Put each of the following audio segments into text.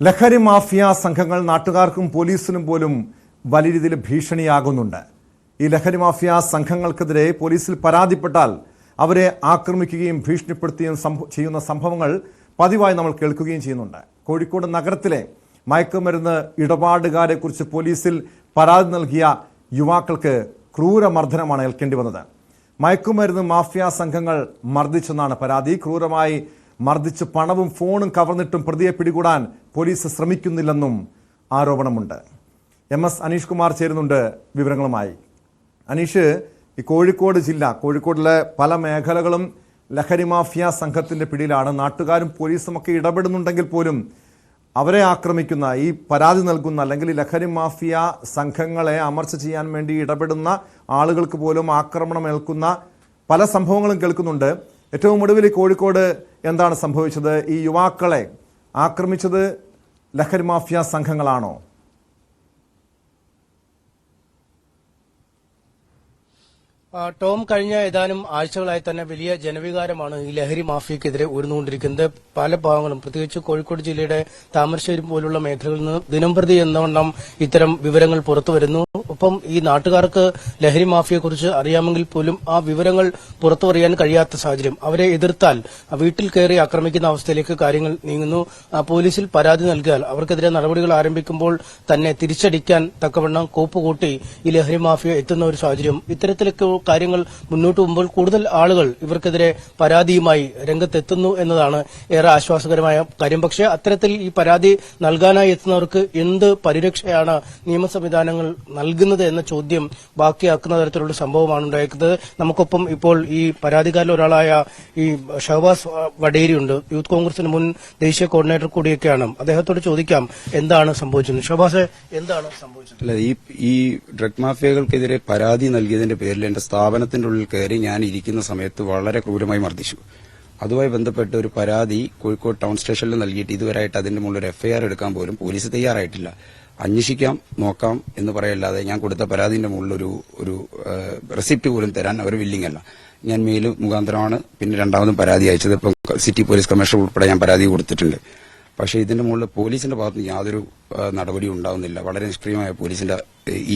ലഹരി മാഫിയ സംഘങ്ങൾ നാട്ടുകാർക്കും പോലീസിനും പോലും വലിയ രീതിയിൽ ഭീഷണിയാകുന്നുണ്ട്. ഈ ലഹരി മാഫിയ സംഘങ്ങൾക്കെതിരെ പോലീസിൽ പരാതിപ്പെട്ടാൽ അവരെ ആക്രമിക്കുകയും ഭീഷണിപ്പെടുത്തുകയും ചെയ്യുന്ന സംഭവങ്ങൾ പതിവായി നമ്മൾ കേൾക്കുകയും ചെയ്യുന്നുണ്ട്. കോഴിക്കോട് നഗരത്തിലെ മയക്കുമരുന്ന് ഇടപാടുകാരെക്കുറിച്ച് പോലീസിൽ പരാതി നൽകിയ യുവാക്കൾക്ക് ക്രൂരമർദ്ദനമാണ് ഏൽക്കേണ്ടി വന്നത്. മയക്കുമരുന്ന് മാഫിയ സംഘങ്ങൾ മർദ്ദിച്ചെന്നാണ് പരാതി. ക്രൂരമായി മർദ്ദിച്ച് പണവും ഫോണും കവർന്നിട്ടും പ്രതിയെ പിടികൂടാൻ പോലീസ് ശ്രമിക്കുന്നില്ലെന്നും ആരോപണമുണ്ട്. എം എസ് അനീഷ് കുമാർ ചേരുന്നുണ്ട് വിവരങ്ങളുമായി. അനീഷ് ഈ കോഴിക്കോട് ജില്ല കോഴിക്കോടിലെ പല മേഖലകളും ലഹരി മാഫിയ സംഘത്തിന്റെ പിടിയിലാണ്. നാട്ടുകാരും പോലീസും ഒക്കെ ഇടപെടുന്നുണ്ടെങ്കിൽ പോലും അവരെ ആക്രമിക്കുന്ന ഈ പരാതി നൽകുന്ന അല്ലെങ്കിൽ ലഹരി മാഫിയ സംഘങ്ങളെ അമർച്ച ചെയ്യാൻ വേണ്ടി ഇടപെടുന്ന ആളുകൾക്ക് പോലും ആക്രമണം ഏൽക്കുന്ന പല സംഭവങ്ങളും കേൾക്കുന്നുണ്ട്. ഏറ്റവും ഒടുവിൽ കോഴിക്കോട് എന്താണ് സംഭവിച്ചത്? ഈ യുവാക്കളെ ആക്രമിച്ചത് ലഹരി മാഫിയ സംഘങ്ങളാണോ? ടോം കഴിഞ്ഞ ഏതാനും ആഴ്ചകളായി തന്നെ വലിയ ജനവികാരമാണ് ഈ ലഹരി മാഫിയക്കെതിരെ ഉയർന്നുകൊണ്ടിരിക്കുന്നത് പല ഭാഗങ്ങളും പ്രത്യേകിച്ച് കോഴിക്കോട് ജില്ലയുടെ താമരശ്ശേരി പോലുള്ള മേഖലകളിൽ നിന്ന് ദിനംപ്രതി എന്നവണ്ണം ഇത്തരം വിവരങ്ങൾ പുറത്തു വരുന്നു. ഒപ്പം ഈ നാട്ടുകാർക്ക് ലഹരി മാഫിയെക്കുറിച്ച് അറിയാമെങ്കിൽ പോലും ആ വിവരങ്ങൾ പുറത്തു പറയാൻ കഴിയാത്ത സാഹചര്യം. അവരെ എതിർത്താൽ വീട്ടിൽ കയറി ആക്രമിക്കുന്ന അവസ്ഥയിലേക്ക് കാര്യങ്ങൾ നീങ്ങുന്നു. പോലീസിൽ പരാതി നൽകിയാൽ അവർക്കെതിരെ നടപടികൾ ആരംഭിക്കുമ്പോൾ തന്നെ തിരിച്ചടിക്കാൻ തക്കവണ്ണം കോപ്പ് കൂട്ടി ഈ ലഹരി മാഫിയ എത്തുന്ന ഒരു സാഹചര്യം ഇത്തരത്തിലൊക്കെ കാര്യങ്ങൾ മുന്നോട്ട് പോകുമ്പോൾ കൂടുതൽ ആളുകൾ ഇവർക്കെതിരെ പരാതിയുമായി രംഗത്തെത്തുന്നു എന്നതാണ് ഏറെ ആശ്വാസകരമായ കാര്യം. പക്ഷേ അത്തരത്തിൽ ഈ പരാതി നൽകാനായി എത്തുന്നവർക്ക് എന്ത് പരിരക്ഷയാണ് നിയമ സംവിധാനങ്ങൾ നൽകുന്നത് എന്ന ചോദ്യം ബാക്കിയാക്കുന്ന തരത്തിലുള്ള സംഭവമാണ് ഉണ്ടായിരിക്കുന്നത്. നമുക്കൊപ്പം ഇപ്പോൾ ഈ പരാതിക്കാരിൽ ഒരാളായ ഈ ഷഹബാസ് വഡേരിയുണ്ട് യൂത്ത് കോൺഗ്രസിന് മുൻ ദേശീയ കോർഡിനേറ്റർ കൂടിയൊക്കെയാണ്. അദ്ദേഹത്തോട് ചോദിക്കാം എന്താണ് സംഭവിച്ചത്? ഷഹബാസ് എന്താണ് സംഭവിച്ചത്? അല്ല ഈ ഡ്രഗ് മാഫിയകൾക്കെതിരെ പരാതി നൽകിയതിന്റെ പേരിൽ എന്റെ സ്ഥാപനത്തിന്റെ ഉള്ളിൽ കയറി ഞാൻ ഇരിക്കുന്ന സമയത്ത് വളരെ ക്രൂരമായി മർദ്ദിച്ചു. അതുമായി ബന്ധപ്പെട്ട് ഒരു പരാതി കോഴിക്കോട് ടൗൺ സ്റ്റേഷനിൽ നൽകിയിട്ട് ഇതുവരെയായിട്ട് അതിന്റെ മുകളിൽ ഒരു എഫ്ഐആർ എടുക്കാൻ പോലും പോലീസ് തയ്യാറായിട്ടില്ല. അന്വേഷിക്കാം നോക്കാം എന്ന് പറയല്ലാതെ ഞാൻ കൊടുത്ത പരാതിന്റെ മുകളിൽ ഒരു ഒരു റെസിപ്റ്റ് പോലും തരാൻ അവർ വില്ലിംഗ് അല്ല. ഞാൻ മെയിൽ മുഖാന്തരമാണ് പിന്നെ രണ്ടാമതും പരാതി അയച്ചത്. ഇപ്പം സിറ്റി പോലീസ് കമ്മീഷണർ ഉൾപ്പെടെ ഞാൻ പരാതി കൊടുത്തിട്ടുണ്ട്. പക്ഷേ ഇതിന്റെ മുകളിൽ പോലീസിന്റെ ഭാഗത്ത് യാതൊരു നടപടിയും ഉണ്ടാവുന്നില്ല. വളരെ നിഷ്ക്രിയമായ പോലീസിന്റെ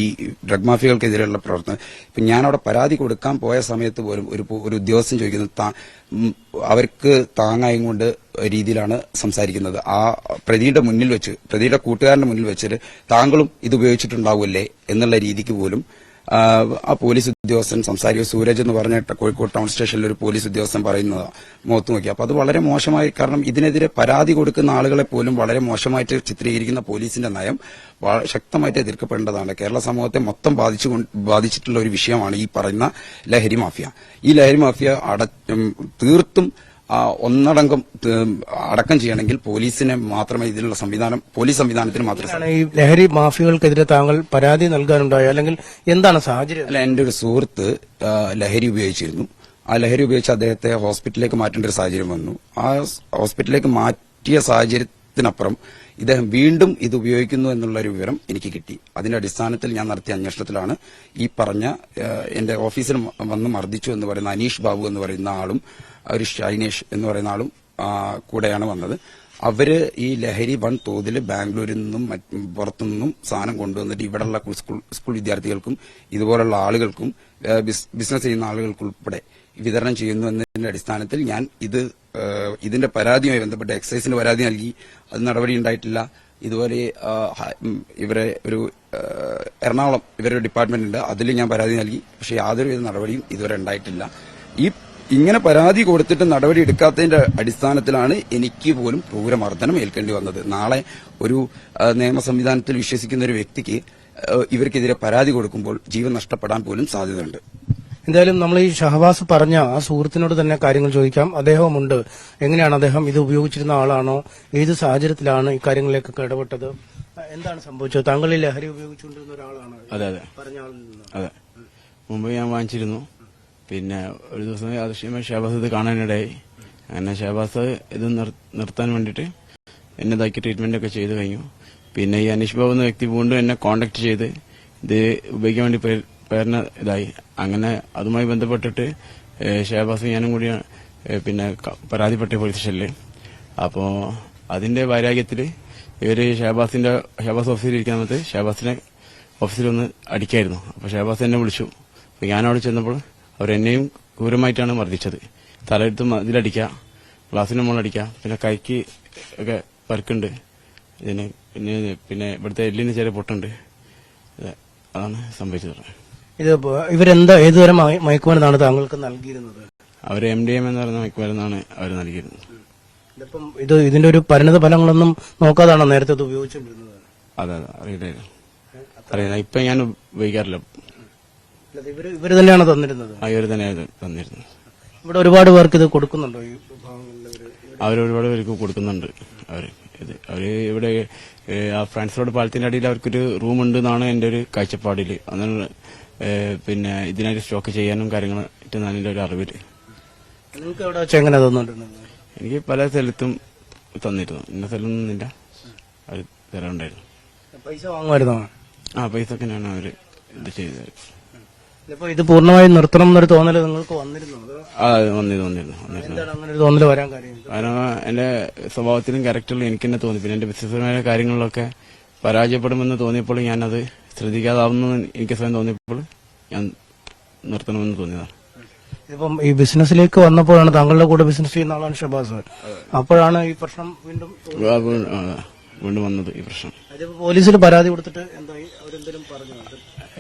ഈ ഡ്രഗ് മാഫിയകൾക്കെതിരെയുള്ള പ്രവർത്തനം. ഇപ്പം ഞാനവിടെ പരാതി കൊടുക്കാൻ പോയ സമയത്ത് പോലും ഒരു ഒരു ഉദ്യോഗസ്ഥൻ ചോദിക്കുന്നത് അവർക്ക് താങ്ങായും കൊണ്ട് രീതിയിലാണ് സംസാരിക്കുന്നത്. ആ പ്രതിയുടെ മുന്നിൽ വെച്ച് പ്രതിയുടെ കൂട്ടുകാരന്റെ മുന്നിൽ വെച്ചിട്ട് താങ്കളും ഇത് ഉപയോഗിച്ചിട്ടുണ്ടാവില്ലേ എന്നുള്ള രീതിക്ക് പോലും ആ, പോലീസ് ഉദ്യോഗസ്ഥൻ സംസാരിക്കുക. സൂരജ് എന്ന് പറഞ്ഞ കോഴിക്കോട് ടൗൺ സ്റ്റേഷനിൽ ഒരു പോലീസ് ഉദ്യോഗസ്ഥൻ പറയുന്നത് മുഖത്ത് നോക്കി. അപ്പൊ അത് വളരെ മോശമായി കാരണം ഇതിനെതിരെ പരാതി കൊടുക്കുന്ന ആളുകളെ പോലും വളരെ മോശമായിട്ട് ചിത്രീകരിക്കുന്ന പോലീസിന്റെ നയം ശക്തമായിട്ട് എതിർക്കപ്പെടേണ്ടതാണ്. കേരള സമൂഹത്തെ മൊത്തം ബാധിച്ചു ബാധിച്ചിട്ടുള്ള ഒരു വിഷയമാണ് ഈ പറയുന്ന ലഹരി മാഫിയ. ഈ ലഹരി മാഫിയ അട തീർത്തും ഒന്നടങ്കം അടക്കം ചെയ്യണമെങ്കിൽ പോലീസിനെ മാത്രമേ ഇതിനുള്ള സംവിധാനം പോലീസ് സംവിധാനത്തിന് മാത്രമേ ഈ ലഹരി മാഫിയകൾക്കെതിരെ താങ്കൾ പരാതി നൽകാനുണ്ടായോ? അല്ലെങ്കിൽ എന്താണ് സാഹചര്യം? അല്ല എന്റെ ഒരു സുഹൃത്ത് ലഹരി ഉപയോഗിച്ചിരുന്നു. ആ ലഹരി ഉപയോഗിച്ച് അദ്ദേഹത്തെ ഹോസ്പിറ്റലിലേക്ക് മാറ്റേണ്ട ഒരു സാഹചര്യം വന്നു. ആ ഹോസ്പിറ്റലിലേക്ക് മാറ്റിയ സാഹചര്യത്തിനപ്പുറം ഇദ്ദേഹം വീണ്ടും ഇത് ഉപയോഗിക്കുന്നു എന്നുള്ള ഒരു വിവരം എനിക്ക് കിട്ടി. അതിന്റെ അടിസ്ഥാനത്തിൽ ഞാൻ നടത്തിയ അന്വേഷണത്തിലാണ് ഈ പറഞ്ഞ എന്റെ ഓഫീസിൽ വന്ന് മർദ്ദിച്ചു എന്ന് പറയുന്ന അനീഷ് ബാബു എന്ന് പറയുന്ന ആളും ഒരു ഷൈനേഷ് എന്ന് പറയുന്ന ആളും കൂടെയാണ് വന്നത്. അവർ ഈ ലഹരി വൺ തോതിൽ ബാംഗ്ലൂരിൽ നിന്നും പുറത്തുനിന്നും സാധനം കൊണ്ടുവന്നിട്ട് ഇവിടെയുള്ള സ്കൂൾ വിദ്യാർത്ഥികൾക്കും ഇതുപോലുള്ള ആളുകൾക്കും ബിസിനസ് ചെയ്യുന്ന ആളുകൾക്കുൾപ്പെടെ വിതരണം ചെയ്യുന്നു എന്നതിന്റെ അടിസ്ഥാനത്തിൽ ഞാൻ ഇത് ഇതിന്റെ പരാതിയുമായി ബന്ധപ്പെട്ട് എക്സൈസിന് പരാതി നൽകി. അത് നടപടി ഉണ്ടായിട്ടില്ല. ഇതുപോലെ ഇവരെ ഒരു എറണാകുളം ഇവരുടെ ഡിപ്പാർട്ട്മെന്റ് ഉണ്ട്. അതിൽ ഞാൻ പരാതി നൽകി. പക്ഷേ യാതൊരുവിധ നടപടിയും ഇതുവരെ ഉണ്ടായിട്ടില്ല. ഇങ്ങനെ പരാതി കൊടുത്തിട്ട് നടപടി എടുക്കാത്തതിന്റെ അടിസ്ഥാനത്തിലാണ് എനിക്ക് പോലും ക്രൂരമർദ്ദനം ഏൽക്കേണ്ടി വന്നത്. നാളെ ഒരു നിയമ സംവിധാനത്തിൽ വിശ്വസിക്കുന്ന ഒരു വ്യക്തിക്ക് ഇവർക്കെതിരെ പരാതി കൊടുക്കുമ്പോൾ ജീവൻ നഷ്ടപ്പെടാൻ പോലും സാധ്യതയുണ്ട്. എന്തായാലും നമ്മൾ ഈ ഷഹബാസ് പറഞ്ഞ ആ സുഹൃത്തിനോട് തന്നെ കാര്യങ്ങൾ ചോദിക്കാം. അദ്ദേഹമുണ്ട് എങ്ങനെയാണ് അദ്ദേഹം ഇത് ഉപയോഗിച്ചിരുന്ന ആളാണോ? ഏത് സാഹചര്യത്തിലാണ് ഈ കാര്യങ്ങളിലേക്കൊക്കെ ഇടപെട്ടത് എന്താണ് സംഭവിച്ചത്? താങ്കൾ ഈ ലഹരി ഉപയോഗിച്ചുകൊണ്ടിരുന്ന ഒരാളാണ് അതെ അതെ. പറഞ്ഞ ആളിൽ നിന്ന്. അതെ. മുമ്പ് ഞാൻ വാങ്ങിച്ചിരുന്നു. പിന്നെ ഒരു ദിവസം യാദൃശ്യമായി ഷഹബാസ് ഇത് കാണാനിടയായി. അങ്ങനെ ഷഹബാസ് ഇത് നിർത്താൻ വേണ്ടിയിട്ട് എന്നെ ഇതാക്കി ട്രീറ്റ്മെന്റ് ഒക്കെ ചെയ്തു കഴിഞ്ഞു. പിന്നെ ഈ അനീഷ് ബാബു എന്ന വ്യക്തി വീണ്ടും എന്നെ കോണ്ടാക്ട് ചെയ്ത് ഇത് ഉപയോഗിക്കാൻ വേണ്ടി പേരിന് ഇതായി. അങ്ങനെ അതുമായി ബന്ധപ്പെട്ടിട്ട് ഷഹബാസ് ഞാനും കൂടി പിന്നെ പരാതിപ്പെട്ടി പോലീസ് സ്റ്റേഷനിൽ അപ്പോ അതിന്റെ വൈരാഗ്യത്തിൽ ഇവർ ഷഹബാസിന്റെ ഷഹബാസ് ഓഫീസിൽ ഇരിക്കാൻ സമയത്ത് ഷഹബാസിനെ ഓഫീസിൽ ഒന്ന് അടിക്കായിരുന്നു. അപ്പൊ ഷഹബാസ് എന്നെ വിളിച്ചു. അപ്പൊ ഞാൻ ചെന്നപ്പോൾ അവരെന്നെയും ക്രൂരമായിട്ടാണ് മർദ്ദിച്ചത്. തലയെടുത്ത് ഇതിലടിക്കുക ഗ്ലാസിന്റെ മുകളിലടിക്കുക പിന്നെ കൈക്ക് ഒക്കെ പരുക്കുണ്ട് ഇതിന് പിന്നെ പിന്നെ ഇവിടുത്തെ എല്ലിന് ചെറിയ പൊട്ടുണ്ട്. അതാണ് സംഭവിച്ചത്. ഇത് ഇവരെന്താ ഏതുതരം മയ- മയക്കുമരുന്നാണ് താങ്കൾക്ക് നൽകിയിരുന്നത്? അവർ എം ഡി എം എന്ന് പറയുന്ന മയക്കുമരുന്നാണ് അവർ നൽകിയിരുന്നത്. ഇതിപ്പം ഇത് ഇതിന്റെ ഒരു പരിണത ഫലങ്ങളൊന്നും നോക്കാതാണോ നേരത്തെ ഇത് ഉപയോഗിച്ചുകൊണ്ടിരുന്നത് അതെ അതെ അറിയില്ല. അറിയില്ല. ഇപ്പൊ ഞാൻ ഉപയോഗിക്കാറില്ല. ഇവർ ഇവർ തന്നെയാണ് തന്നിരുന്നത്. ആ ഇവർ തന്നിരുന്നത്. ഇവിടെ ഒരുപാട് പേർക്ക് ഇത് കൊടുക്കുന്നുണ്ടോ? ഈ വിഭാഗങ്ങളിലവര് അവർ ഒരുപാട് പേർക്ക് കൊടുക്കുന്നുണ്ട്. അവർ ഇത് അവർ ഇവിടെ ഫ്രണ്ട്സ് ആ ഫ്രാൻസ് റോഡ് പാലത്തിന്റെ അടിയിൽ അവർക്കൊരു റൂം ഉണ്ട് എന്നാണ് എന്റെ ഒരു കാഴ്ചപ്പാടിൽ അതാണ് പിന്നെ ഇതിനായിട്ട് സ്റ്റോക്ക് ചെയ്യാനും കാര്യങ്ങളായിട്ട് എന്റെ ഒരു അറിവിൽ. നിങ്ങൾക്ക് എവിടെ വെച്ച് എങ്ങനെ തന്നിട്ടുള്ളത് എനിക്ക് പല സ്ഥലത്തും തന്നിരുന്നു. ഇന്ന സ്ഥലമൊന്നുമില്ല അവർ തരാറുണ്ടായിരുന്നു പൈസ വാങ്ങുമായിരുന്നോ? ആ പൈസ ഒക്കെ ഞാൻ അവർ ഇത് ചെയ്തത് ഇത് പൂർണമായും നിർത്തണം എന്നൊരു തോന്നൽ നിങ്ങൾക്ക് വന്നിരുന്നോ. എന്താണ് അങ്ങനെ ഒരു വരാൻ കാര്യം? കാരണം എന്റെ സ്വഭാവത്തിലും ക്യാരക്ടറിലും എനിക്ക് തന്നെ തോന്നി. പിന്നെ എന്റെ ബിസിനസ്സുമായ കാര്യങ്ങളിലൊക്കെ പരാജയപ്പെടുമെന്ന് തോന്നിയപ്പോൾ ഞാനത് ശ്രദ്ധിക്കാതാവുമെന്ന് എനിക്ക് സ്വയം തോന്നിയപ്പോൾ ഞാൻ നിർത്തണമെന്ന് തോന്നിയതാണ്. ഇപ്പം ഈ ബിസിനസ്സിലേക്ക് വന്നപ്പോഴാണ് താങ്കളുടെ കൂടെ ബിസിനസ് ചെയ്യുന്ന ആളാണ് ഷബാസ് അപ്പോഴാണ് ഈ പ്രശ്നം വീണ്ടും വീണ്ടും വന്നത് ഈ പ്രശ്നം. പോലീസിൽ പരാതി കൊടുത്തിട്ട് എന്തായി?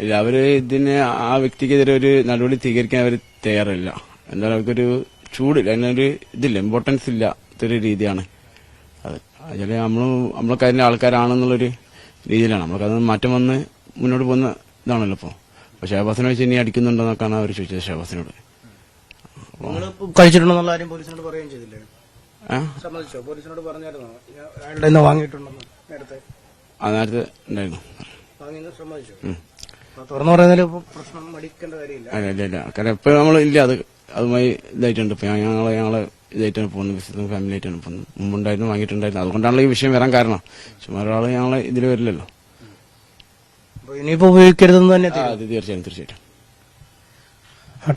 ഇല്ല, അവർ ഇതിന് ആ വ്യക്തിക്കെതിരെ ഒരു നടപടി സ്വീകരിക്കാൻ അവർ തയ്യാറല്ല. എന്തായാലും അവർക്കൊരു ചൂടില്ല അതിനൊരു ഇതില്ല ഇമ്പോർട്ടൻസ് ഇല്ല ഇതൊരു രീതിയാണ്. അത് അതിൽ നമ്മൾ നമ്മളെ അതിന്റെ ആൾക്കാരാണെന്നുള്ളൊരു രീതിയിലാണ്. നമ്മൾക്കത് മാറ്റം വന്ന് മുന്നോട്ട് പോകുന്ന ഇതാണല്ലോ ഇപ്പോൾ അപ്പോൾ ഷഹബാസിനെ വെച്ച് ഇനി അടിക്കുന്നുണ്ടോന്നൊക്കെയാണ് അവർ ചോദിച്ചത് ഷഹബാസിനോട്. നിങ്ങൾ കഴിച്ചിട്ടുണ്ടെന്നുള്ള കാര്യം പോലീസിനോട് പറയുകയും ചെയ്തില്ലേ? ആ? സമ്മതിച്ചോ? പോലീസിനോട് പറഞ്ഞായിരുന്നോ? ഞാൻ അയാളുടെ നിന്ന് വാങ്ങിയിട്ടുണ്ടെന്ന് നേരത്തെ. ആ നേരത്തെ ഉണ്ടായിരുന്നു. വാങ്ങിയെന്ന് സമ്മതിച്ചോ? തുറന്നു പറയുന്നതിൽ പ്രശ്നം മടിക്കേണ്ട കാര്യമില്ല. അല്ല ഇല്ല കാരണം ഇപ്പൊ നമ്മൾ ഇല്ല. അത് അതുമായി ഇതായിട്ടുണ്ട് ഇപ്പൊ ഞങ്ങളെ ഞങ്ങൾ ഇതായിട്ടാണ് പോകുന്നത്. ബിസിനസ് ഫാമിലി ആയിട്ടാണ് പോകുന്നത്. മുമ്പുണ്ടായിരുന്നു വാങ്ങിയിട്ടുണ്ടായിരുന്നു. അതുകൊണ്ടാണല്ലോ ഈ വിഷയം വരാൻ കാരണം. ചുമ്മാ ഒരാൾ ഞങ്ങളെ ഇതിൽ വരില്ലല്ലോ. ഇനിയിപ്പോ ഉപയോഗിക്കരുതെന്ന് തന്നെ അത് തീർച്ചയായും തീർച്ചയായിട്ടും.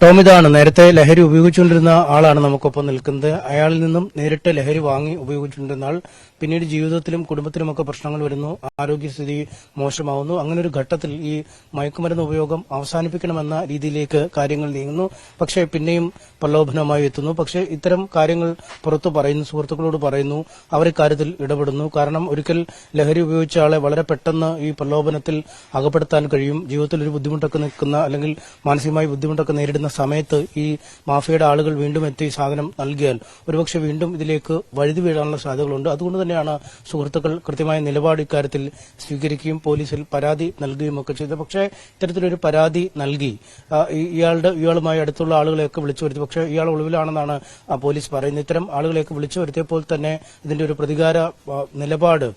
ടോം ഇതാണ്. നേരത്തെ ലഹരി ഉപയോഗിച്ചുകൊണ്ടിരുന്ന ആളാണ് നമുക്കൊപ്പം നിൽക്കുന്നത്. അയാളിൽ നിന്നും നേരിട്ട് ലഹരി വാങ്ങി ഉപയോഗിച്ചുകൊണ്ടിരുന്ന ആൾ പിന്നീട് ജീവിതത്തിലും കുടുംബത്തിലുമൊക്കെ പ്രശ്നങ്ങൾ വരുന്നു ആരോഗ്യസ്ഥിതി മോശമാവുന്നു. അങ്ങനെ ഒരു ഘട്ടത്തിൽ ഈ മയക്കുമരുന്ന് ഉപയോഗം അവസാനിപ്പിക്കണമെന്ന രീതിയിലേക്ക് കാര്യങ്ങൾ നീങ്ങുന്നു. പക്ഷേ പിന്നെയും പ്രലോഭനമായി എത്തുന്നു. പക്ഷേ ഇത്തരം കാര്യങ്ങൾ പുറത്തു പറയുന്നു സുഹൃത്തുക്കളോട് പറയുന്നു അവർ ഇക്കാര്യത്തിൽ ഇടപെടുന്നു. കാരണം ഒരിക്കൽ ലഹരി ഉപയോഗിച്ച ആളെ വളരെ പെട്ടെന്ന് ഈ പ്രലോഭനത്തിൽ അകപ്പെടുത്താൻ കഴിയും. ജീവിതത്തിൽ ഒരു ബുദ്ധിമുട്ടൊക്കെ നിൽക്കുന്ന അല്ലെങ്കിൽ മാനസികമായി ബുദ്ധിമുട്ടൊക്കെ നേരിടുന്ന സമയത്ത് ഈ മാഫിയയുടെ ആളുകൾ വീണ്ടും എത്തി സാധനം നൽകിയാൽ ഒരുപക്ഷെ വീണ്ടും ഇതിലേക്ക് വഴുതി വീഴാനുള്ള സാധ്യതകളുണ്ട്. അതുകൊണ്ട് തന്നെയാണ് സുഹൃത്തുക്കൾ കൃത്യമായ നിലപാട് ഇക്കാര്യത്തിൽ സ്വീകരിക്കുകയും പോലീസിൽ പരാതി നൽകുകയും ഒക്കെ ചെയ്തത് പക്ഷേ ഇത്തരത്തിലൊരു പരാതി നൽകി ഇയാളുടെ ഇയാളുമായി അടുത്തുള്ള ആളുകളെയൊക്കെ വിളിച്ചു വരുത്തി. പക്ഷേ ഇയാൾ ഒളിവിലാണെന്നാണ് പോലീസ് പറയുന്നത്. ഇത്തരം ആളുകളെയൊക്കെ വിളിച്ചു വരുത്തിയപ്പോൾ തന്നെ ഇതിന്റെ ഒരു പ്രതികാര നിലപാട്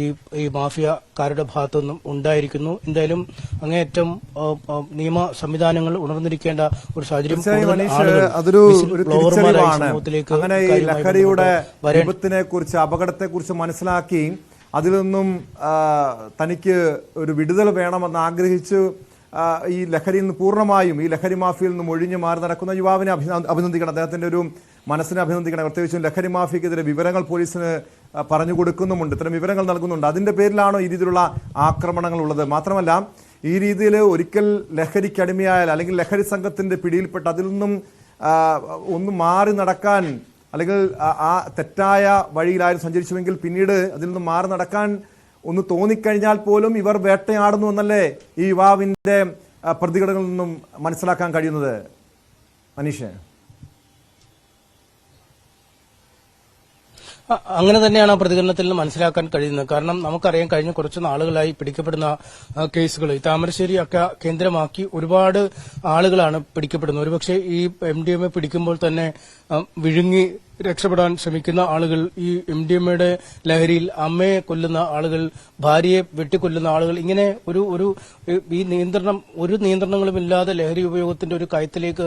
ഈ ഈ മാഫിയക്കാരുടെ ഭാഗത്തുനിന്നും ഉണ്ടായിരിക്കുന്നു. എന്തായാലും അങ്ങേയറ്റം നിയമ സംവിധാനങ്ങൾ ഉണർന്നിരിക്കേണ്ട ഒരു സാഹചര്യം അതൊരു സമൂഹത്തിലേക്ക് ലഹരിയുടെ വിപത്തിനെ കുറിച്ച് അപകടത്തെ കുറിച്ച് മനസ്സിലാക്കി അതിൽ നിന്നും തനിക്ക് ഒരു വിടുതൽ വേണമെന്ന് ആഗ്രഹിച്ച് ഈ ലഹരിയിൽ നിന്ന് പൂർണമായും ഈ ലഹരി മാഫിയിൽ നിന്നും ഒഴിഞ്ഞു മാറി നടക്കുന്ന യുവാവിനെ അഭിന- അഭിനന്ദിക്കണം. അദ്ദേഹത്തിന്റെ ഒരു മനസ്സിനെ അഭിനന്ദിക്കണം. പ്രത്യേകിച്ചും ലഹരി മാഫിയക്കെതിരെ വിവരങ്ങൾ പോലീസിന് പറഞ്ഞു കൊടുക്കുന്നുമുണ്ട്. ഇത്തരം വിവരങ്ങൾ നൽകുന്നുണ്ട്. അതിന്റെ പേരിലാണോ ഈ രീതിയിലുള്ള ആക്രമണങ്ങൾ ഉള്ളത്? മാത്രമല്ല ഈ രീതിയിൽ ഒരിക്കൽ ലഹരിക്ക് അടിമയായാൽ അല്ലെങ്കിൽ ലഹരി സംഘത്തിന്റെ പിടിയിൽപ്പെട്ട് അതിൽ നിന്നും ഒന്ന് മാറി നടക്കാൻ അല്ലെങ്കിൽ ആ- തെറ്റായ വഴിയിലായിരുന്നു സഞ്ചരിച്ചുവെങ്കിൽ പിന്നീട് അതിൽ നിന്ന് മാറി നടക്കാൻ ഒന്ന് തോന്നിക്കഴിഞ്ഞാൽ പോലും ഇവർ വേട്ടയാടുന്നു എന്നല്ലേ ഈ യുവാവിന്റെ പ്രതികളിൽ നിന്നും മനസ്സിലാക്കാൻ കഴിയുന്നത്? മനീഷ്. അങ്ങനെ തന്നെയാണ് ആ പ്രതികരണത്തിൽ നിന്ന് മനസ്സിലാക്കാൻ കഴിയുന്നത്. കാരണം നമുക്കറിയാം കഴിഞ്ഞ കുറച്ച് നാളുകളായി പിടിക്കപ്പെടുന്ന കേസുകൾ ഈ താമരശ്ശേരി ഒക്കെ കേന്ദ്രമാക്കി ഒരുപാട് ആളുകളാണ് പിടിക്കപ്പെടുന്നത്. ഒരുപക്ഷെ ഈ എം ഡി എം എ പിടിക്കുമ്പോൾ തന്നെ വിഴുങ്ങി രക്ഷപ്പെടാൻ ശ്രമിക്കുന്ന ആളുകൾ ഈ എം ഡി എമ്മയുടെ ലഹരിയിൽ അമ്മയെ കൊല്ലുന്ന ആളുകൾ ഭാര്യയെ വെട്ടിക്കൊല്ലുന്ന ആളുകൾ ഇങ്ങനെ ഒരു ഒരു ഈ നിയന്ത്രണം ഒരു നിയന്ത്രണങ്ങളും ഇല്ലാതെ ലഹരി ഉപയോഗത്തിന്റെ ഒരു കയത്തിലേക്ക്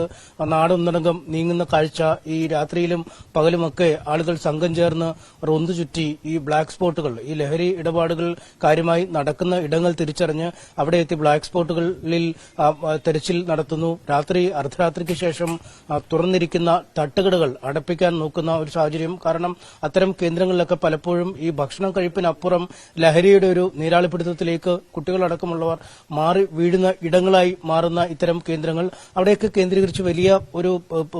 നാടൊന്നടങ്കം നീങ്ങുന്ന കാഴ്ച ഈ രാത്രിയിലും പകലുമൊക്കെ ആളുകൾ സംഘം ചേർന്ന് റൊന്തു ചുറ്റി ഈ ബ്ലാക്ക് സ്പോട്ടുകൾ ഈ ലഹരി ഇടപാടുകൾ കാര്യമായി നടക്കുന്ന ഇടങ്ങൾ തിരിച്ചറിഞ്ഞ് അവിടെ എത്തി ബ്ലാക്ക് സ്പോട്ടുകളിൽ തെരച്ചിൽ നടത്തുന്നു. രാത്രി അർദ്ധരാത്രിക്ക് ശേഷം തുറന്നിരിക്കുന്ന തട്ടുകൾ തട്ടുകടകൾ അടപ്പിക്കാൻ നോക്കുന്ന ഒരു സാഹചര്യം. കാരണം അത്തരം കേന്ദ്രങ്ങളിലൊക്കെ പലപ്പോഴും ഈ ഭക്ഷണം കഴിപ്പിനപ്പുറം ലഹരിയുടെ ഒരു നീരാളിപ്പിടുത്തത്തിലേക്ക് കുട്ടികളടക്കമുള്ളവർ മാറി വീഴുന്ന ഇടങ്ങളായി മാറുന്ന ഇത്തരം കേന്ദ്രങ്ങൾ. അവിടെയൊക്കെ കേന്ദ്രീകരിച്ച് വലിയ ഒരു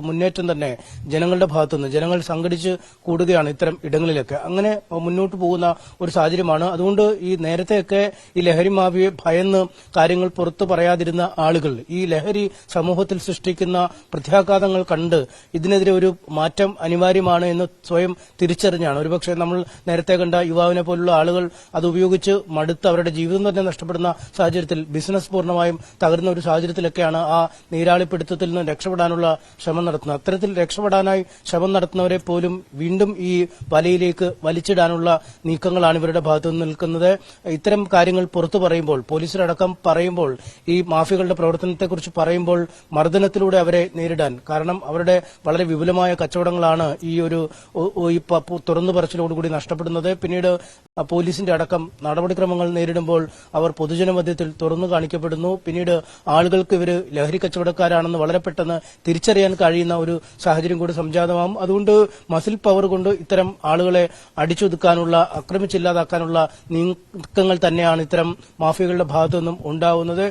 മുന്നേറ്റം തന്നെ ജനങ്ങളുടെ ഭാഗത്തുനിന്ന് ജനങ്ങൾ സംഘടിച്ച് കൂടുകയാണ് ഇത്തരം ഇടങ്ങളിലൊക്കെ. അങ്ങനെ മുന്നോട്ട് പോകുന്ന ഒരു സാഹചര്യമാണ്. അതുകൊണ്ട് ഈ നേരത്തെയൊക്കെ ഈ ലഹരി മാവിയെ ഭയന്ന് കാര്യങ്ങൾ പുറത്തു പറയാതിരുന്ന ആളുകൾ ഈ ലഹരി സമൂഹത്തിൽ സൃഷ്ടിക്കുന്ന പ്രത്യാഘാതങ്ങൾ കണ്ട് ഇതിനെതിരെ ഒരു മാറ്റം അനിവാര്യമാണ് എന്ന് സ്വയം തിരിച്ചറിഞ്ഞാണ്. ഒരുപക്ഷെ നമ്മൾ നേരത്തെ കണ്ട യുവാവിനെ പോലുള്ള ആളുകൾ അത് ഉപയോഗിച്ച് മടുത്ത് അവരുടെ ജീവിതം തന്നെ നഷ്ടപ്പെടുന്ന സാഹചര്യത്തിൽ ബിസിനസ് പൂർണമായും തകർന്ന ഒരു സാഹചര്യത്തിലൊക്കെയാണ് ആ നീരാളിപ്പിടുത്തത്തിൽ നിന്ന് രക്ഷപ്പെടാനുള്ള ശ്രമം നടത്തുന്നത്. അത്തരത്തിൽ രക്ഷപ്പെടാനായി ശ്രമം നടത്തുന്നവരെ പോലും വീണ്ടും ഈ വലയിലേക്ക് വലിച്ചിടാനുള്ള നീക്കങ്ങളാണ് ഇവരുടെ ഭാഗത്തു നിന്ന് നിൽക്കുന്നത്. ഇത്തരം കാര്യങ്ങൾ പുറത്തു പറയുമ്പോൾ പോലീസിലടക്കം പറയുമ്പോൾ ഈ മാഫിയകളുടെ പ്രവർത്തനത്തെക്കുറിച്ച് പറയുമ്പോൾ മർദ്ദനത്തിലൂടെ അവരെ നേരിടാൻ. കാരണം അവരുടെ വളരെ വിപുലമായ കച്ചവടങ്ങളാണ് ഈ ഒരു തുറന്നു പറച്ചിലോടുകൂടി നഷ്ടപ്പെടുന്നത്. പിന്നീട് പോലീസിന്റെ അടക്കം നടപടിക്രമങ്ങൾ നേരിടുമ്പോൾ അവർ പൊതുജനമധ്യത്തിൽ തുറന്നു കാണിക്കപ്പെടുന്നു. പിന്നീട് ആളുകൾക്ക് ഇവർ ലഹരി കച്ചവടക്കാരാണെന്ന് വളരെ പെട്ടെന്ന് തിരിച്ചറിയാൻ കഴിയുന്ന ഒരു സാഹചര്യം കൂടി സംജാതമാകും. അതുകൊണ്ട് മസിൽ പവർ കൊണ്ട് ഇത്തരം ആളുകളെ അടിച്ചൊതുക്കാനുള്ള ആക്രമിച്ചില്ലാതാക്കാനുള്ള നീക്കങ്ങൾ തന്നെയാണ് ഇത്തരം മാഫിയകളുടെ ഭാഗത്തുനിന്നും ഉണ്ടാവുന്നത്.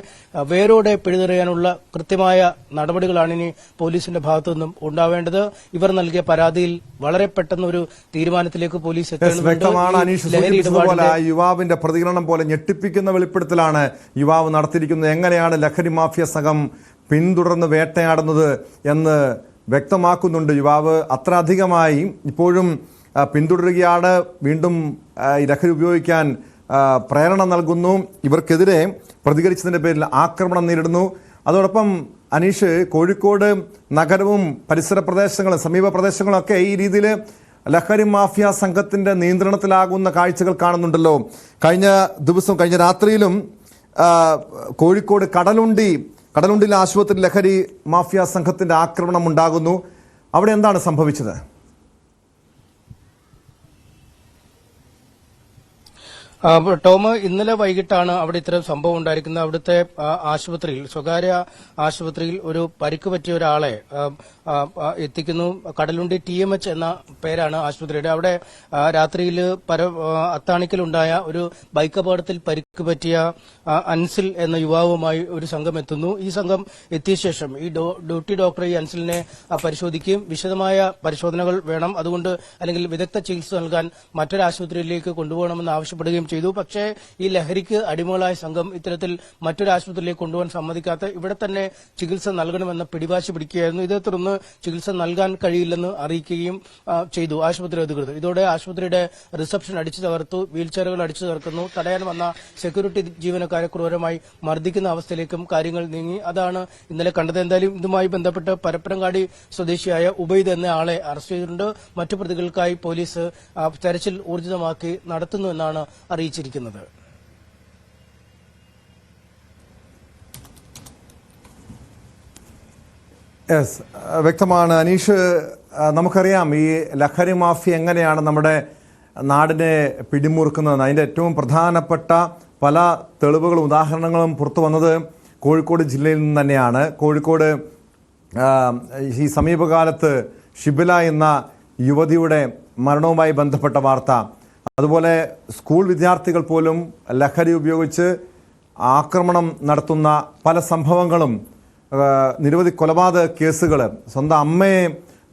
വേരോടെ പിഴുതെറിയാനുള്ള കൃത്യമായ നടപടികളാണ് ഇനി പോലീസിന്റെ ഭാഗത്തുനിന്നും ഉണ്ടാവേണ്ടത്. ഇവർ നൽകിയ പരാതിയിൽ വളരെ പെട്ടെന്ന് ഒരു തീരുമാനത്തിലേക്ക് പോലീസ്. വ്യക്തമാണ് അനീഷ് ആ യുവാവിന്റെ പ്രതികരണം പോലെ ഞെട്ടിപ്പിക്കുന്ന വെളിപ്പെടുത്തലാണ് യുവാവ് നടത്തിയിരിക്കുന്നത്. എങ്ങനെയാണ് ലഹരി മാഫിയ സംഘം പിന്തുടർന്ന് വേട്ടയാടുന്നത് എന്ന് വ്യക്തമാക്കുന്നുണ്ട് യുവാവ്. അത്ര അധികമായി ഇപ്പോഴും പിന്തുടരുകയാണ്. വീണ്ടും ലഹരി ഉപയോഗിക്കാൻ പ്രേരണ നൽകുന്നു. ഇവർക്കെതിരെ പ്രതികരിച്ചതിന്റെ പേരിൽ ആക്രമണം നേരിടുന്നു. അതോടൊപ്പം അനീഷ് കോഴിക്കോട് നഗരവും പരിസര പ്രദേശങ്ങളും സമീപ പ്രദേശങ്ങളൊക്കെ ഈ രീതിയിൽ ലഹരി മാഫിയ സംഘത്തിന്റെ നിയന്ത്രണത്തിലാകുന്ന കാഴ്ചകൾ കാണുന്നുണ്ടല്ലോ. കഴിഞ്ഞ ദിവസം കഴിഞ്ഞ രാത്രിയിലും കോഴിക്കോട് കടലുണ്ടി കടലുണ്ടിയിലെ ആശുപത്രി ലഹരി മാഫിയ സംഘത്തിന്റെ ആക്രമണം ഉണ്ടാകുന്നു. അവിടെ എന്താണ് സംഭവിച്ചത്? ടോം ഇന്നലെ വൈകിട്ടാണ് അവിടെ ഇത്തരം സംഭവം ഉണ്ടായിരിക്കുന്നത്. അവിടുത്തെ ആശുപത്രിയിൽ സ്വകാര്യ ആശുപത്രിയിൽ ഒരു പരിക്ക് പറ്റിയ ഒരാളെ എത്തിക്കുന്നു. കടലുണ്ടി ടി എം എച്ച് എന്ന പേരാണ് ആശുപത്രിയുടെ. അവിടെ രാത്രിയിൽ പര അത്താണിക്കലുണ്ടായ ഒരു ബൈക്ക് അപകടത്തിൽ പരിക്ക് പറ്റിയ അൻസിൽ എന്ന യുവാവുമായി ഒരു സംഘം എത്തുന്നു. ഈ സംഘം എത്തിയ ശേഷം ഈ ഡ്യൂട്ടി ഡോക്ടർ ഈ അൻസിലിനെ പരിശോധിക്കും പരിശോധിക്കുകയും വിശദമായ പരിശോധനകൾ വേണം. അതുകൊണ്ട് അല്ലെങ്കിൽ വിദഗ്ധ ചികിത്സ നൽകാൻ മറ്റൊരു ആശുപത്രിയിലേക്ക് കൊണ്ടുപോകണമെന്ന് ആവശ്യപ്പെടുകയും ചെയ്തു. പക്ഷേ ഈ ലഹരിക്ക് അടിമകളായ സംഘം ഇത്തരത്തിൽ മറ്റൊരു ആശുപത്രിയിലേക്ക് കൊണ്ടുപോകാൻ സമ്മതിക്കാത്ത ഇവിടെ തന്നെ ചികിത്സ നൽകണമെന്ന പിടിവാശി പിടിക്കുകയായിരുന്നു. ഇതേ തുടർന്ന് ചികിത്സ നൽകാൻ കഴിയില്ലെന്ന് അറിയിക്കുകയും ചെയ്തു ആശുപത്രി അധികൃതർ. ഇതോടെ ആശുപത്രിയുടെ റിസപ്ഷൻ അടിച്ചു തകർത്തു വീൽചെയറുകൾ അടിച്ചു തകർക്കുന്നു. തടയാൻ വന്ന സെക്യൂരിറ്റി ജീവനക്കാരെ ക്രൂരമായി മർദ്ദിക്കുന്ന അവസ്ഥയിലേക്കും കാര്യങ്ങൾ നീങ്ങി. അതാണ് ഇന്നലെ കണ്ടത്. എന്തായാലും ഇതുമായി ബന്ധപ്പെട്ട് പരപ്പനങ്ങാടി സ്വദേശിയായ ഉബൈദ് എന്ന ആളെ അറസ്റ്റ് ചെയ്തിട്ടുണ്ട്. മറ്റു പ്രതികൾക്കായി പോലീസ് തെരച്ചിൽ ഊർജിതമാക്കി നടത്തുന്നുവെന്നാണ് അറിയിച്ചിരിക്കുന്നത്. യെസ് വ്യക്തമാണ്. അനീഷ് നമുക്കറിയാം ഈ ലഹരി മാഫിയ എങ്ങനെയാണ് നമ്മുടെ നാടിനെ പിടിമുറുക്കുന്നതെന്ന് അതിന്റെ ഏറ്റവും പ്രധാനപ്പെട്ട പല തെളിവുകളും ഉദാഹരണങ്ങളും പുറത്തു വന്നത് കോഴിക്കോട് ജില്ലയിൽ നിന്ന് തന്നെയാണ്. കോഴിക്കോട് ഈ സമീപകാലത്ത് ഷിബില എന്ന യുവതിയുടെ മരണവുമായി ബന്ധപ്പെട്ട വാർത്ത. അതുപോലെ സ്കൂൾ വിദ്യാർത്ഥികൾ പോലും ലഹരി ഉപയോഗിച്ച് ആക്രമണം നടത്തുന്ന പല സംഭവങ്ങളും നിരവധി കൊലപാതക കേസുകൾ സ്വന്തം അമ്മയെ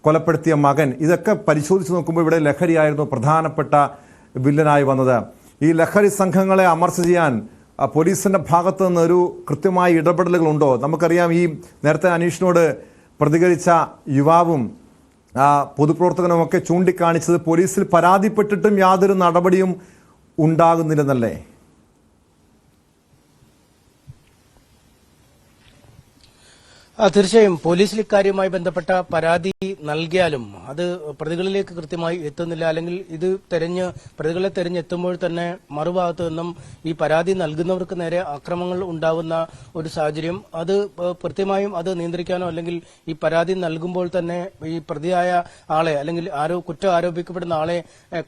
കൊലപ്പെടുത്തിയ മകൻ ഇതൊക്കെ പരിശോധിച്ച് നോക്കുമ്പോൾ ഇവിടെ ലഹരിയായിരുന്നു പ്രധാനപ്പെട്ട വില്ലനായി വന്നത്. ഈ ലഹരി സംഘങ്ങളെ അമർച്ച ചെയ്യാൻ പോലീസിന്റെ ഭാഗത്തു നിന്ന് ഒരു കൃത്യമായ ഇടപെടലുകളുണ്ടോ? നമുക്കറിയാം ഈ നേരത്തെ അനീഷിനോട് പ്രതികരിച്ച യുവാവും പൊതുപ്രവർത്തകനുമൊക്കെ ചൂണ്ടിക്കാണിച്ചത് പോലീസിൽ പരാതിപ്പെട്ടിട്ടും യാതൊരു നടപടിയും ഉണ്ടാകുന്നില്ലെന്നല്ലേ? തീർച്ചയായും പോലീസിൽ ഇക്കാര്യവുമായി ബന്ധപ്പെട്ട പരാതി നൽകിയാലും അത് പ്രതികളിലേക്ക് കൃത്യമായി എത്തുന്നില്ല. അല്ലെങ്കിൽ ഇത് തെരഞ്ഞ് പ്രതികളെ തെരഞ്ഞെത്തുമ്പോൾ തന്നെ മറുഭാഗത്തു നിന്നും ഈ പരാതി നൽകുന്നവർക്ക് നേരെ അക്രമങ്ങൾ ഉണ്ടാവുന്ന ഒരു സാഹചര്യം. അത് കൃത്യമായും അത് നിയന്ത്രിക്കാനോ അല്ലെങ്കിൽ ഈ പരാതി നൽകുമ്പോൾ തന്നെ ഈ പ്രതിയായ ആളെ അല്ലെങ്കിൽ ആരോ കുറ്റം ആരോപിക്കപ്പെടുന്ന ആളെ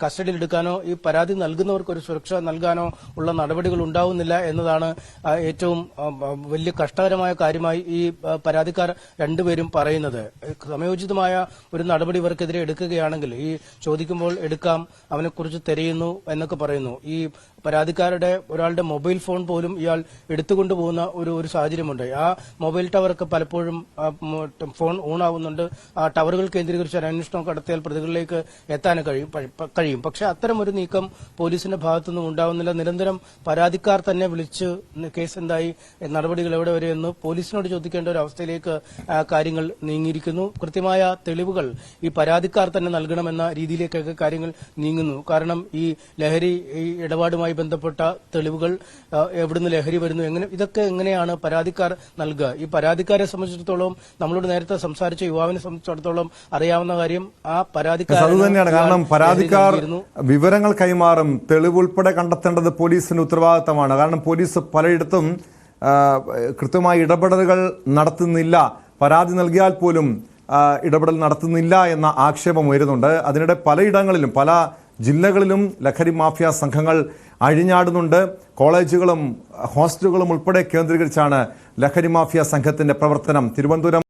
കസ്റ്റഡിയിലെടുക്കാനോ ഈ പരാതി നൽകുന്നവർക്ക് ഒരു സുരക്ഷ നൽകാനോ ഉള്ള നടപടികൾ ഉണ്ടാവുന്നില്ല എന്നതാണ് ഏറ്റവും വലിയ കഷ്ടകരമായ കാര്യമായി ഈ പരാതി പരാതിക്കാർ രണ്ടുപേരും പറയുന്നത്. സമയോചിതമായ ഒരു നടപടി ഇവർക്കെതിരെ എടുക്കുകയാണെങ്കിൽ ഈ ചോദിക്കുമ്പോൾ എടുക്കാം അവനെക്കുറിച്ച് തിരയുന്നു എന്നൊക്കെ പറയുന്നു. ഈ പരാതിക്കാരുടെ ഒരാളുടെ മൊബൈൽ ഫോൺ പോലും ഇയാൾ എടുത്തുകൊണ്ടുപോകുന്ന ഒരു ഒരു സാഹചര്യമുണ്ട്. ആ മൊബൈൽ ടവറൊക്കെ പലപ്പോഴും ഫോൺ ഓൺ ആവുന്നുണ്ട് ആ ടവറുകൾ കേന്ദ്രീകരിച്ച് അന്വേഷണം കടത്തിയാൽ പ്രതികളിലേക്ക് എത്താൻ കഴിയും കഴിയും. പക്ഷെ അത്തരം ഒരു നീക്കം പോലീസിന്റെ ഭാഗത്തുനിന്നും ഉണ്ടാവുന്നില്ല. നിരന്തരം പരാതിക്കാർ തന്നെ വിളിച്ച് കേസ് എന്തായി നടപടികൾ എവിടെ വരെ എന്ന് പോലീസിനോട് ചോദിക്കേണ്ട ഒരു അവസ്ഥയിലേക്ക് കാര്യങ്ങൾ നീങ്ങിയിരിക്കുന്നു. കൃത്യമായ തെളിവുകൾ ഈ പരാതിക്കാർ തന്നെ നൽകണമെന്ന രീതിയിലേക്കൊക്കെ കാര്യങ്ങൾ നീങ്ങുന്നു. കാരണം ഈ ലഹരി ഈ ഇടപാടുമായി ബന്ധപ്പെട്ട തെളിവുകൾ എവിടുന്ന് ലഹരി വരുന്നു എങ്ങനെ ഇതൊക്കെ എങ്ങനെയാണ് പരാതിക്കാർ നൽകുക? ഈ പരാതിക്കാരെ സംബന്ധിച്ചിടത്തോളം നമ്മളോട് നേരത്തെ സംസാരിച്ച യുവാവിനെ സംബന്ധിച്ചിടത്തോളം അറിയാവുന്ന കാര്യം ആ പരാതിക്കാർ അത് തന്നെയാണ് കാരണം പരാതിക്കാർ വിവരങ്ങൾ കൈമാറും തെളിവ് ഉൾപ്പെടെ കണ്ടെത്തേണ്ടത് പോലീസിന്റെ ഉത്തരവാദിത്തമാണ്. കാരണം പോലീസ് പലയിടത്തും കൃത്യമായി ഇടപെടലുകൾ നടത്തുന്നില്ല. പരാതി നൽകിയാൽ പോലും ഇടപെടൽ നടത്തുന്നില്ല എന്ന ആക്ഷേപം ഉയരുന്നുണ്ട്. അതിനിടെ പലയിടങ്ങളിലും പല ജില്ലകളിലും ലഹരി മാഫിയ സംഘങ്ങൾ അഴിഞ്ഞാടുന്നുണ്ട്. കോളേജുകളും ഹോസ്റ്റലുകളും ഉൾപ്പെടെ കേന്ദ്രീകരിച്ചാണ് ലഹരി മാഫിയ സംഘത്തിന്റെ പ്രവർത്തനം. തിരുവനന്തപുരം